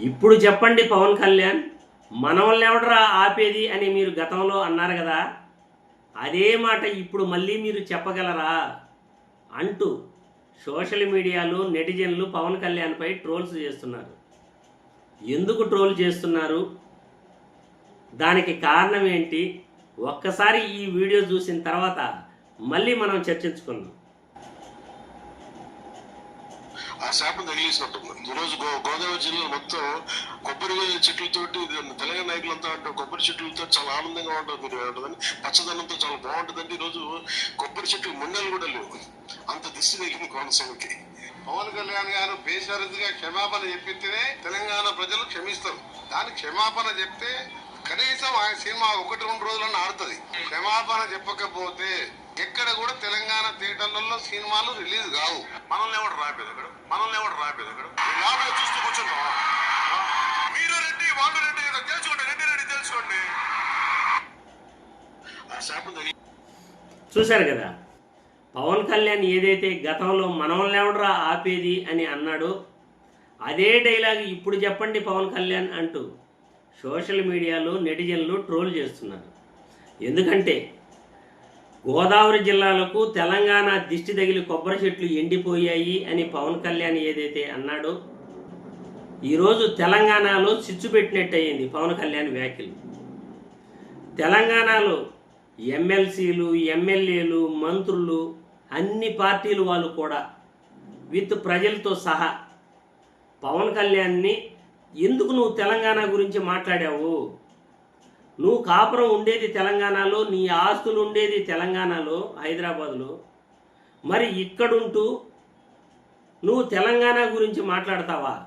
ఇప్పుడు చెప్పండి పవన్ కళ్యాణ్ మనల్ని ఎవడరా ఆపేది అని మీరు గతంలో అన్నారు కదా? అదే మాట ఇప్పుడు మళ్ళీ మీరు చెప్పగలరా? అంటూ సోషల్ మీడియాలో నెటిజన్లు పవన్ కళ్యాణ్పై ట్రోల్స్ చేస్తున్నారు. ఎందుకు ట్రోల్ చేస్తున్నారు? దానికి కారణం ఏంటి? ఒక్కసారి ఈ వీడియో చూసిన తర్వాత మళ్ళీ మనం చర్చించుకుందాం. ఆ శాపం తగిలేసినట్టుంది. ఈరోజు గో గోదావరి జిల్లా మొత్తం కొబ్బరి చెట్లతోటి ఇది తెలంగాణ నాయకులంతా అంటారు కొబ్బరి చెట్లతో చాలా ఆనందంగా ఉంటుంది మీరు ఉంటుందని పచ్చదనంతో చాలా బాగుంటుందండి. ఈరోజు కొబ్బరి చెట్లు ముండలు కూడా లేవు. అంత దిష్టి తగిలింది కోనసీమకి. పవన్ కళ్యాణ్ గారు బేషరతుగా క్షమాపణ చెప్పితేనే తెలంగాణ ప్రజలు క్షమిస్తారు. దాని క్షమాపణ చెప్తే కనీసం ఆ సినిమా ఒకటి రెండు రోజులన్నా ఆడుతుంది. క్షమాపణ చెప్పకపోతే థియేటర్లలో సినిమాలు రిలీజ్ కావు. మనల్ని ఎవడు రాపేది అక్కడ? మనల్ని ఎవడు రాపేది అక్కడ? లాభం చూస్తూ కూర్చుంటాం. ఆ? మీరు రెడ్డి వాళ్ళు రెడ్డి ఏదో తెలుసుకోండి రెడ్డి రెడ్డి తెలుసుకోండి చూశారు కదా? పవన్ కళ్యాణ్ ఏదైతే గతంలో మనవల్ని ఎవడరా ఆపేది అని అన్నాడో అదే డైలాగ్ ఇప్పుడు చెప్పండి పవన్ కళ్యాణ్ అంటూ సోషల్ మీడియాలో నెటిజన్లు ట్రోల్ చేస్తున్నారు. ఎందుకంటే గోదావరి జిల్లాలకు తెలంగాణ దిష్టి తగిలి కొబ్బరి చెట్లు ఎండిపోయాయి అని పవన్ కళ్యాణ్ ఏదైతే అన్నాడో ఈరోజు తెలంగాణలో చిచ్చు పెట్టినట్టు అయ్యింది పవన్ కళ్యాణ్ వ్యాఖ్యలు. తెలంగాణలో ఎమ్మెల్సీలు ఎమ్మెల్యేలు మంత్రులు అన్ని పార్టీలు వాళ్ళు కూడా విత్ ప్రజలతో సహా పవన్ కళ్యాణ్ని ఎందుకు నువ్వు తెలంగాణ గురించి మాట్లాడావు? నువ్వు కాపురం ఉండేది తెలంగాణలో నీ ఆస్తులు ఉండేది తెలంగాణలో హైదరాబాద్లో. మరి ఇక్కడుంటూ నువ్వు తెలంగాణ గురించి మాట్లాడతావా?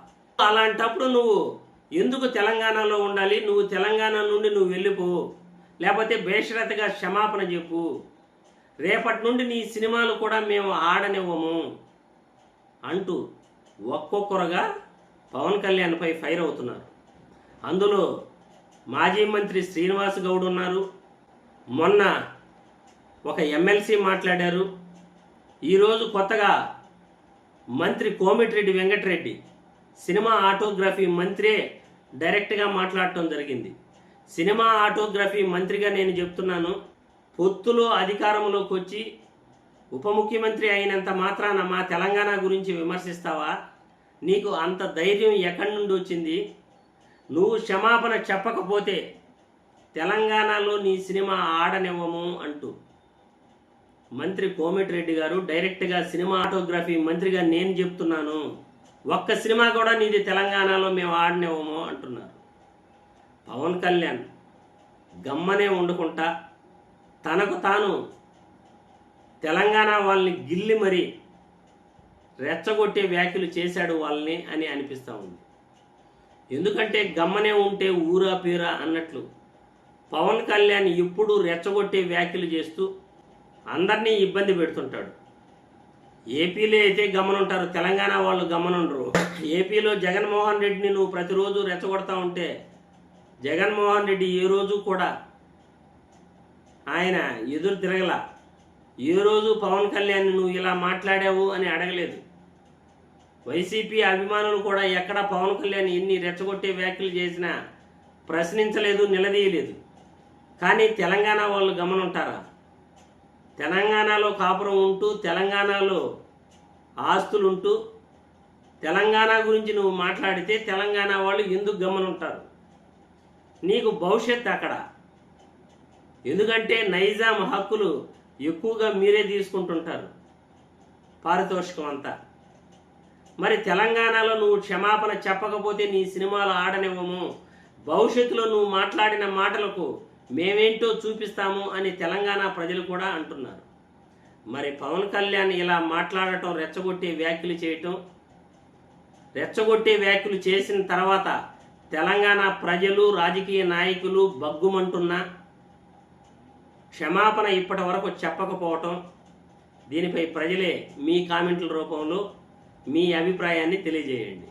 అలాంటప్పుడు నువ్వు ఎందుకు తెలంగాణలో ఉండాలి? నువ్వు తెలంగాణ నుండి నువ్వు వెళ్ళిపో. లేకపోతే బేషరతగా క్షమాపణ చెప్పు. రేపటి నుండి నీ సినిమాలు కూడా మేము ఆడనివ్వము అంటూ ఒక్కొక్కరుగా పవన్ కళ్యాణ్పై ఫైర్ అవుతున్నారు. అందులో మాజీ మంత్రి శ్రీనివాస్ గౌడ్ ఉన్నారు. మొన్న ఒక ఎమ్మెల్సీ మాట్లాడారు. ఈరోజు కొత్తగా మంత్రి కోమిటిరెడ్డి వెంకటరెడ్డి సినిమా ఆటోగ్రఫీ మంత్రే డైరెక్ట్గా మాట్లాడటం జరిగింది. సినిమా ఆటోగ్రఫీ మంత్రిగా నేను చెప్తున్నాను. పొత్తులో అధికారంలోకి వచ్చి ఉప ముఖ్యమంత్రి అయినంత మాత్రాన మా తెలంగాణ గురించి విమర్శిస్తావా? నీకు అంత ధైర్యం ఎక్కడి నుండి వచ్చింది? నువ్వు క్షమాపణ చెప్పకపోతే తెలంగాణలో నీ సినిమా ఆడనివ్వము అంటూ. మంత్రి కోమటిరెడ్డి గారు డైరెక్ట్గా సినిమా ఆటోగ్రఫీ మంత్రిగా నేను చెప్తున్నాను. ఒక్క సినిమా కూడా నీది తెలంగాణలో మేము ఆడనివ్వము అంటున్నారు. పవన్ కళ్యాణ్ గమ్మనే వండుకుంటా. తనకు తాను తెలంగాణ వాళ్ళని గిల్లి మరి రెచ్చగొట్టే వ్యాఖ్యలు చేశాడు వాళ్ళని అని అనిపిస్తూ ఉంది. ఎందుకంటే గమ్మనే ఉంటే ఊరా పీరా అన్నట్లు పవన్ కళ్యాణ్ ఎప్పుడు రెచ్చగొట్టే వ్యాఖ్యలు చేస్తూ అందరినీ ఇబ్బంది పెడుతుంటాడు. ఏపీలో అయితే గమనుంటారు తెలంగాణ వాళ్ళు గమనుండరు. ఏపీలో జగన్మోహన్ రెడ్డిని నువ్వు ప్రతిరోజు రెచ్చగొడతా ఉంటే జగన్మోహన్ రెడ్డి ఏ రోజు కూడా ఆయన ఎదురు తిరగల ఏ రోజు పవన్ కళ్యాణ్ నువ్వు ఇలా మాట్లాడావు అని అడగలేదు. వైసీపీ అభిమానులు కూడా ఎక్కడ పవన్ కళ్యాణ్ ఎన్ని రెచ్చగొట్టే వ్యాఖ్యలు చేసినా ప్రశ్నించలేదు నిలదీయలేదు. కానీ తెలంగాణ వాళ్ళు గమనుంటారా? తెలంగాణలో కాపురం ఉంటూ తెలంగాణలో ఆస్తులుంటూ తెలంగాణ గురించి నువ్వు మాట్లాడితే తెలంగాణ వాళ్ళు ఎందుకు గమనుంటారు? నీకు భవిష్యత్ అక్కడ. ఎందుకంటే నైజాం హక్కులు ఎక్కువగా మీరే తీసుకుంటుంటారు. పారితోషికం అంతా. మరి తెలంగాణలో నువ్వు క్షమాపణ చెప్పకపోతే నీ సినిమాలు ఆడనివ్వము. భవిష్యత్తులో నువ్వు మాట్లాడిన మాటలకు మేమేంటో చూపిస్తాము అని తెలంగాణ ప్రజలు కూడా అంటున్నారు. మరి పవన్ కళ్యాణ్ ఇలా మాట్లాడటం రెచ్చగొట్టే వ్యాఖ్యలు చేయటం రెచ్చగొట్టే వ్యాఖ్యలు చేసిన తర్వాత తెలంగాణ ప్రజలు రాజకీయ నాయకులు బగ్గుమంటున్నా క్షమాపణ ఇప్పటి వరకు చెప్పకపోవటం దీనిపై ప్రజలే మీ కామెంట్ల రూపంలో మీ అభిప్రాయాన్ని తెలియజేయండి.